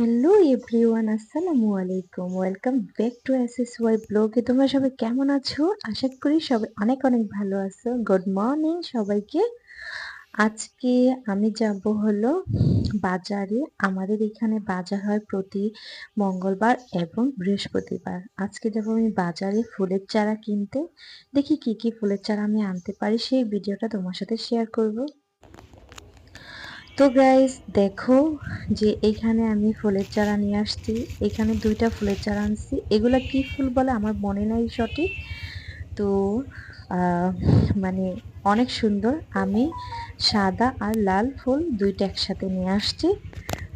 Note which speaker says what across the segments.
Speaker 1: Hello everyone, আসসালামু আলাইকুম। Welcome back to S S Y ব্লগে তোমরা সবাই কেমন আছো? আশা করি সবাই অনেক অনেক ভালো আছো। গুড মর্নিং সবাইকে। আজকে আমি যাব হলো বাজারে। আমাদের এখানে বাজার হয় প্রতি মঙ্গলবার এবং বৃহস্পতিবার। আজকে যাব আমি বাজারে ফুলের চারা কিনতে। দেখি কি কি ফুলের চারা আমি আনতে পারি, সেই ভিডিওটা তোমার সাথে শেয়ার করব। তো গাইজ দেখো যে এইখানে আমি ফুলের চারা নিয়ে আসছি। এখানে দুইটা ফুলের চারা আনছি। এগুলা কি ফুল বলে আমার মনে নাই সঠিক। তো মানে অনেক সুন্দর। আমি সাদা আর লাল ফুল দুইটা একসাথে নিয়ে আসছি।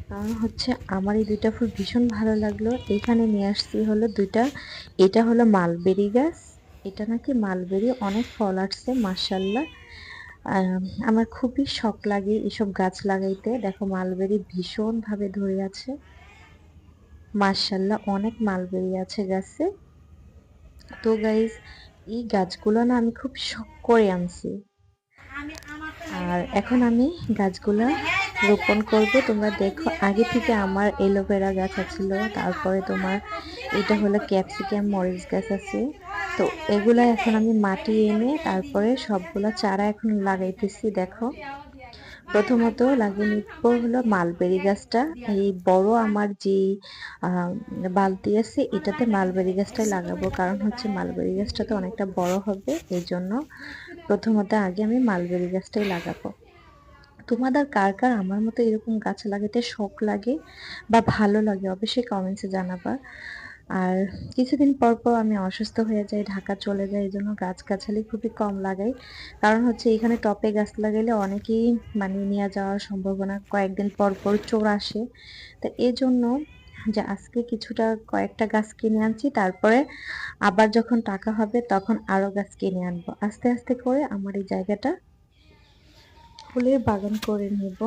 Speaker 1: কারণ হচ্ছে আমার এই দুইটা ফুল ভীষণ ভালো লাগল। এখানে নিয়ে আসছি হলো দুইটা। এটা হলো মালবেরি গাছ। এটা নাকি মালবেরি, অনেক ফল আসছে মার্শাল্লাহ আমার খুবই শখ লাগে এসব গাছ লাগাইতে। দেখো, মালবেরি ভীষণভাবে ধরে আছে। মার্শাল্লাহ অনেক মালবেরি আছে গাছে। তো গাইজ এই গাছগুলো না আমি খুব শখ করে আনছি। আর এখন আমি গাছগুলো রোপণ করব। তোমরা দেখো, আগে থেকে আমার এলোভেরা গাছ আছিল। তারপরে তোমার এটা হলো ক্যাপসিকাম মরিচ গাছ আছে। তো এগুলা এখন আমি মাটি এনে তারপরে সবগুলা চারা এখন লাগাইতেছি, দেখো। প্রথমত লাগিয়ে নিব হলো মালবেরি গাছটা। এই বড় আমার যে বালতি আছে, এটাতে মালবেরি গাছটাই লাগাবো, কারণ হচ্ছে মালবেরি গাছটা তো অনেকটা বড় হবে এই জন্য প্রথমত আগে আমি মালবেরি গাছটাই লাগাবো। তোমাদের কার কার আমার মতো এরকম গাছ লাগাতে শখ লাগে বা ভালো লাগে, অবশ্যই কমেন্টসে জানাবা। আর কিছুদিন পর পর আমি অসুস্থ হয়ে যাই, ঢাকা চলে যাই এই জন্য গাছগাছালি খুবই কম লাগাই। কারণ হচ্ছে এখানে টপে গাছ লাগাইলে অনেকেই মানে নিয়ে যাওয়ার সম্ভাবনা কয়েকদিন পর পর চোর আসে। তো এই জন্য যে আজকে কিছুটা কয়েকটা গাছ কিনে আনছি, তারপরে আবার যখন টাকা হবে তখন আরও গাছ কিনে আনব। আস্তে আস্তে করে আমার এই জায়গাটা ফুলের বাগান করে নেব।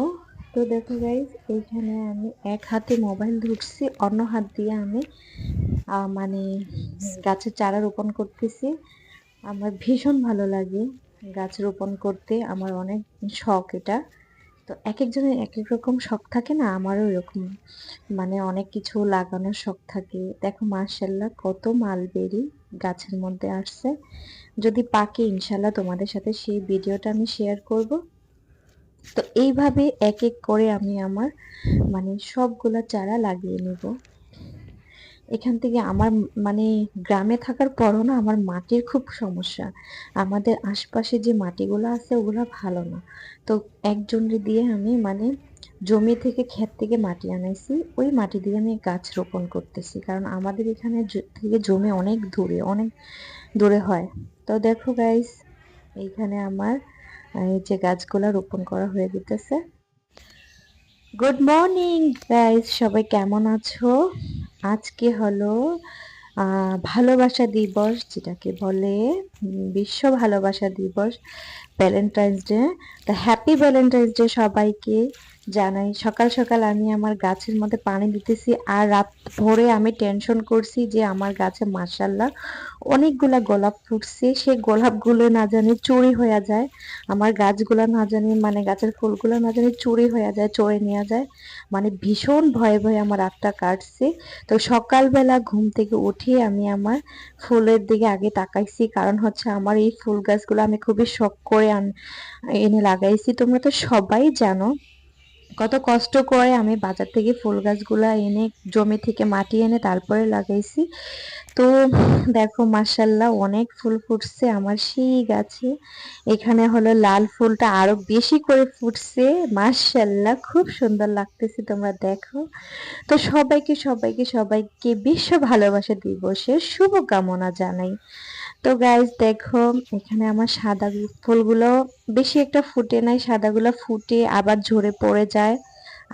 Speaker 1: তো দেখো গাইজ এইখানে আমি এক হাতে মোবাইল ধরছি, অন্য হাত দিয়ে আমি মানে গাছের চারা রোপণ করতেছি। আমার ভীষণ ভালো লাগে গাছ রোপণ করতে, আমার অনেক শখ এটা। তো এক একজনের এক এক রকম শখ থাকে না, আমারও এরকম। মানে অনেক কিছু লাগানোর শখ থাকে। দেখো মার্শাল্লাহ কত মালবেরি গাছের মধ্যে আসছে। যদি পাকে ইনশাল্লাহ তোমাদের সাথে সেই ভিডিওটা আমি শেয়ার করব। তো এইভাবে এক এক করে আমি আমার মানে সবগুলা চারা লাগিয়ে নেব। এখান থেকে আমার মানে গ্রামে থাকার পরও না আমার মাটির খুব সমস্যা। আমাদের আশপাশে যে মাটিগুলো আছে ওগুলো ভালো না। তো একজনের দিয়ে আমি মানে জমি থেকে ক্ষেত থেকে মাটি আনাইছি, ওই মাটি দিয়ে আমি গাছ রোপণ করতেছি। কারণ আমাদের এখানে থেকে জমি অনেক দূরে অনেক দূরে হয়। তো দেখো গাইস এইখানে আমার, এই যে গাছগুলো রোপণ করা হয়ে যেতেছে গুড মর্নিং গাইজ সবাই কেমন আছো? আজকে হলো ভালোবাসা দিবস, যেটাকে বলে বিশ্ব ভালোবাসা দিবস ভ্যালেন্টাইন্স ডে তো হ্যাপি ভ্যালেন্টাইন্স ডে সবাইকে। জানাই, সকাল সকাল আমি আমার গাছের মধ্যে পানি দিতেছি আর রাত ভোরে আমি টেনশন করছি যে আমার গাছে মাসাল্লাহ অনেকগুলা গোলাপ ফুটছে। সে গোলাপগুলো না জানি চুরি হয়ে যায়। আমার গাছগুলো না জানি মানে গাছের ফুলগুলো না জানি চুরি হয়ে যায়, চড়ে নেওয়া যায়। মানে ভীষণ ভয়ে ভয়ে আমার রাতটা কাটছে। তো সকালবেলা ঘুম থেকে উঠে আমি আমার ফুলের দিকে আগে তাকাইছি। কারণ হচ্ছে আমার এই ফুল গাছগুলো আমি খুবই শখ করে এনে লাগাইছি। তোমরা তো সবাই জানো। কত কষ্ট করে আমি বাজার থেকে ফুল গাছগুলা এনে জমি থেকে মাটি এনে তারপরে লাগাইছি। তো দেখো মাসাল্লাহ অনেক ফুল ফুটছে আমার সেই গাছে। এখানে হলো লাল ফুলটা আরও বেশি করে ফুটছে। মাসাল্লাহ খুব সুন্দর লাগতেছে তোমরা দেখো। তো সবাইকে সবাইকে সবাইকে বিশ্ব ভালোবাসা দিবসের শুভকামনা জানাই। তো গাইজ দেখো, এখানে আমার সাদা ফুলগুলো, বেশি একটা ফুটে নাই, সাদাগুলো ফুটে আবার ঝরে পড়ে যায়,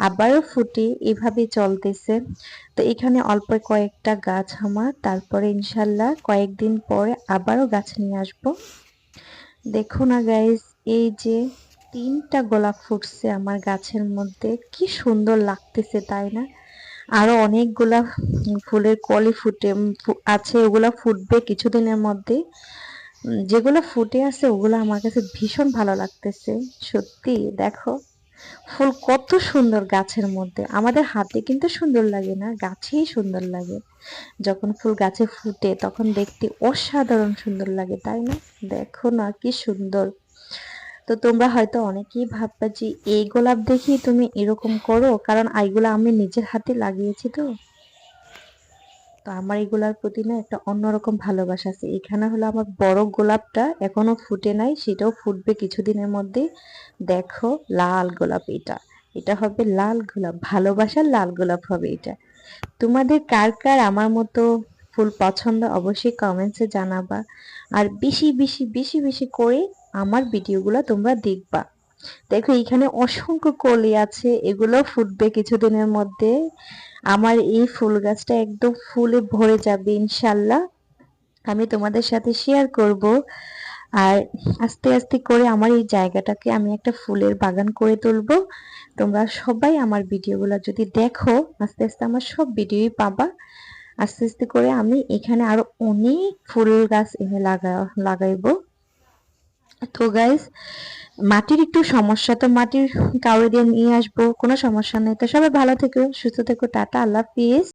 Speaker 1: আবারও ফুটে এভাবে চলতেছে। তো এখানে অল্প কয়েকটা গাছ আমার, তারপরে ইনশাল্লাহ কয়েকদিন পরে আবারও গাছ নিয়ে আসব। দেখো না গাইজ এই যে তিনটা গোলাপ ফুটছে আমার গাছের মধ্যে, কি সুন্দর লাগতেছে, তাই না? আরও অনেকগুলা ফুলের কলি ফুটে আছে, ওগুলা ফুটবে কিছুদিনের মধ্যে। যেগুলো ফুটে আছে, ওগুলো আমার কাছে ভীষণ ভালো লাগতেছে, সত্যি, দেখো। ফুল কত সুন্দর গাছের মধ্যে, আমাদের হাতে কিন্তু সুন্দর লাগে না, গাছেই সুন্দর লাগে। যখন ফুল গাছে ফুটে, তখন দেখতে অসাধারণ সুন্দর লাগে, তাই না? দেখো না, কি সুন্দর। তো তোমরা হয়তো অনেকেই ভাববে যে এই গোলাপ দেখি তুমি এরকম করো, কারণ এইগুলো আমি নিজের হাতে লাগিয়েছি তো। তো আমার এগুলার প্রতি না একটা অন্যরকম ভালোবাসা আছে। এখানে হলো আমার বড় গোলাপটা এখনও ফুটে নাই, সেটাও ফুটবে কিছুদিনের মধ্যে। দেখো, লাল গোলাপ এটা। এটা হবে লাল গোলাপ ভালোবাসার লাল গোলাপ হবে এটা। তোমাদের কার কার আমার মতো ফুল পছন্দ অবশ্যই কমেন্টসে জানাবা। আর বেশি বেশি বেশি বেশি করে আমার ভিডিওগুলো তোমরা দেখবা। দেখো, এখানে অসংখ্য কলি আছে, এগুলো ফুটবে কিছুদিনের মধ্যে। আমার এই ফুল গাছটা একদম ফুলে ভরে যাবে ইনশাল্লাহ আমি তোমাদের সাথে শেয়ার করব। আর আস্তে আস্তে করে আমার এই জায়গাটাকে আমি একটা ফুলের বাগান করে তুলবো। তোমরা সবাই আমার ভিডিওগুলো যদি দেখো, আস্তে আস্তে আমার সব ভিডিওই পাবা। আস্তে আস্তে করে আমি এখানে আরও অনেক ফুল গাছ এনে লাগা, লাগাইবো। তো গাইজ মাটির একটু সমস্যা তো মাটির কাউরে দিয়ে নিয়ে আসব, কোনো সমস্যা নেই। তো সবাই ভালো থেকো, সুস্থ থেকো, টাটা, আল্লাহ হাফিজ।